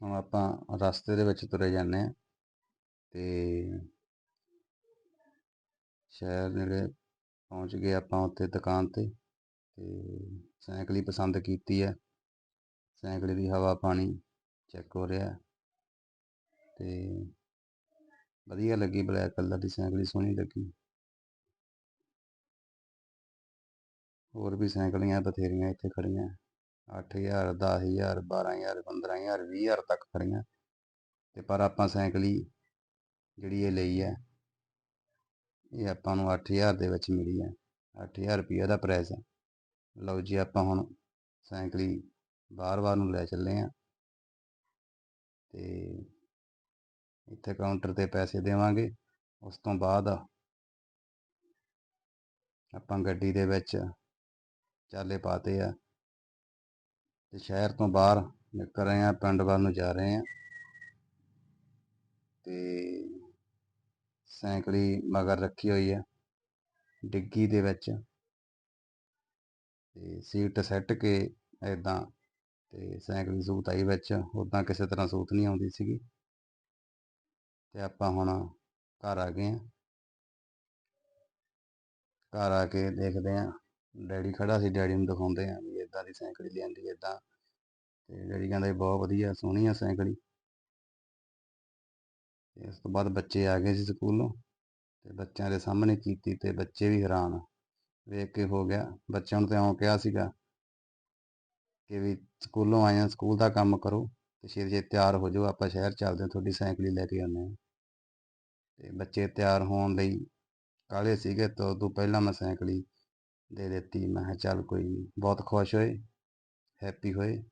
ਹੁਣ ਆਪਾਂ ਰਸਤੇ ਦੇ ਵਿੱਚ ਤੁਰੇ ਜਾਂਦੇ ਹਾਂ ਤੇ ਸ਼ਹਿਰ ਨੇੜੇ ਪਹੁੰਚ ਗਏ ਆਪਾਂ ਉੱਥੇ ਦੁਕਾਨ ਤੇ ਤੇ ਸਾਈਕਲ ਹੀ ਪਸੰਦ ਕੀਤੀ ਹੈ। ਸਾਈਕਲ ਦੀ ਹਵਾ ਪਾਣੀ ਚੈੱਕ ਹੋ ਰਿਹਾ ਤੇ ਵਧੀਆ ਲੱਗੀ ਬਲੈਕ ਕਲਰ ਦੀ ਸਾਈਕਲ ਹੀ ਸੋਹਣੀ ਲੱਗੀ। ਹੋਰ ਵੀ ਸਾਈਕਲੀਆਂ ਬਥੇਰੀਆਂ ਇੱਥੇ ਖੜੀਆਂ 8000 10000 12000 15000 20000 ਤੱਕ ਖੜੀਆਂ ਤੇ ਪਰ ਆਪਾਂ ਸਾਈਕਲ ਹੀ ਜਿਹੜੀ ਇਹ ਲਈ ਹੈ, ਇਹ ਆਪਾਂ ਨੂੰ 8000 ਦੇ ਵਿੱਚ ਮਿਲੀ ਹੈ। 8000 ਰੁਪਏ ਦਾ ਪ੍ਰਾਈਸ ਹੈ। ਲਓ ਜੀ, ਆਪਾਂ ਹੁਣ ਸਾਈਕਲ ਹੀ ਬਾਰ-ਬਾਰ ਨੂੰ ਲੈ ਚੱਲੇ ਆ ਤੇ ਇੱਥੇ ਕਾਊਂਟਰ ਤੇ ਪੈਸੇ ਦੇਵਾਂਗੇ। ਉਸ ਤੋਂ ਬਾਅਦ ਆਪਾਂ ਗੱਡੀ ਦੇ ਵਿੱਚ ਚਾਲੇ ਪਾਤੇ ਆ। ਤੇ ਸ਼ਹਿਰ ਤੋਂ ਬਾਹਰ ਨਿਕਲ ਰਹੇ ਆ ਪਿੰਡ ਵੱਲ ਨੂੰ ਜਾ ਰਹੇ ਆ ਤੇ ਸਾਈਕਲੀ ਮਗਰ ਰੱਖੀ ਹੋਈ ਹੈ, ਡਿੱਗੀ ਦੇ ਵਿੱਚ। ਤੇ ਸੀਟ ਸੈੱਟ ਕੇ ਐਦਾਂ ਤੇ ਸਾਈਕਲ ਸੂਤ ਆਈ ਵਿੱਚ ਉਦਾਂ ਕਿਸੇ ਤਰ੍ਹਾਂ ਸੂਤ ਨਹੀਂ ਆਉਂਦੀ ਸੀਗੀ। ਤੇ ਆਪਾਂ ਹੁਣ ਘਰ ਆ ਗਏ ਆ ਘਰ ਆ ਕੇ ਦੇਖਦੇ ਆ ਡੈਡੀ ਖੜਾ ਸੀ, ਡੈਡੀ ਨੂੰ ਦਿਖਾਉਂਦੇ ਆ ਇਦਾਂ ਦੀ ਸੈਂਕੜੀ ਲਿਆਂਦੀ ਇਦਾਂ ਤੇ ਡੈਡੀ ਕਹਿੰਦਾ ਬਹੁਤ ਵਧੀਆ, ਸੋਹਣੀ ਆ ਸੈਂਕੜੀ ਤੇ ਉਸ ਤੋਂ ਬਾਅਦ ਬੱਚੇ ਆ ਗਏ ਸੀ ਸਕੂਲੋਂ, ਤੇ ਬੱਚਿਆਂ ਦੇ ਸਾਹਮਣੇ ਕੀਤੀ ਤੇ ਬੱਚੇ ਵੀ ਹੈਰਾਨ। ਵੇਖ ਕੇ ਹੋ ਗਿਆ, ਬੱਚਿਆਂ ਨੂੰ ਤੇ ਇਉਂ ਕਿਹਾ ਸੀਗਾ ਕਿ ਵੀ ਸਕੂਲੋਂ ਆਏ ਆ, ਸਕੂਲ ਦਾ ਕੰਮ ਕਰੋ, ਤੇ ਛੇਤੀ ਛੇਤੀ ਤਿਆਰ ਹੋ ਜਾਓ, ਆਪਾਂ ਸ਼ਹਿਰ ਚੱਲਦੇ ਹਾਂ, ਤੁਹਾਡੀ ਸਾਈਕਲ ਲੈ ਕੇ ਆਉਂਦੇ ਹਾਂ। ਤੇ ਬੱਚੇ ਤਿਆਰ ਹੋਣ ਲਈ ਕਾਹਲੇ ਸੀਗੇ, ਤਾਂ ਤੋਂ ਪਹਿਲਾਂ ਮੈਂ ਸਾਈਕਲ ਦੇ ਦਿੱਤੀ। ਮੈਂ ਕਿਹਾ ਚੱਲ ਕੋਈ ਨਹੀਂ ਬਹੁਤ ਖੁਸ਼ ਹੋਏ ਹੈਪੀ ਹੋਏ।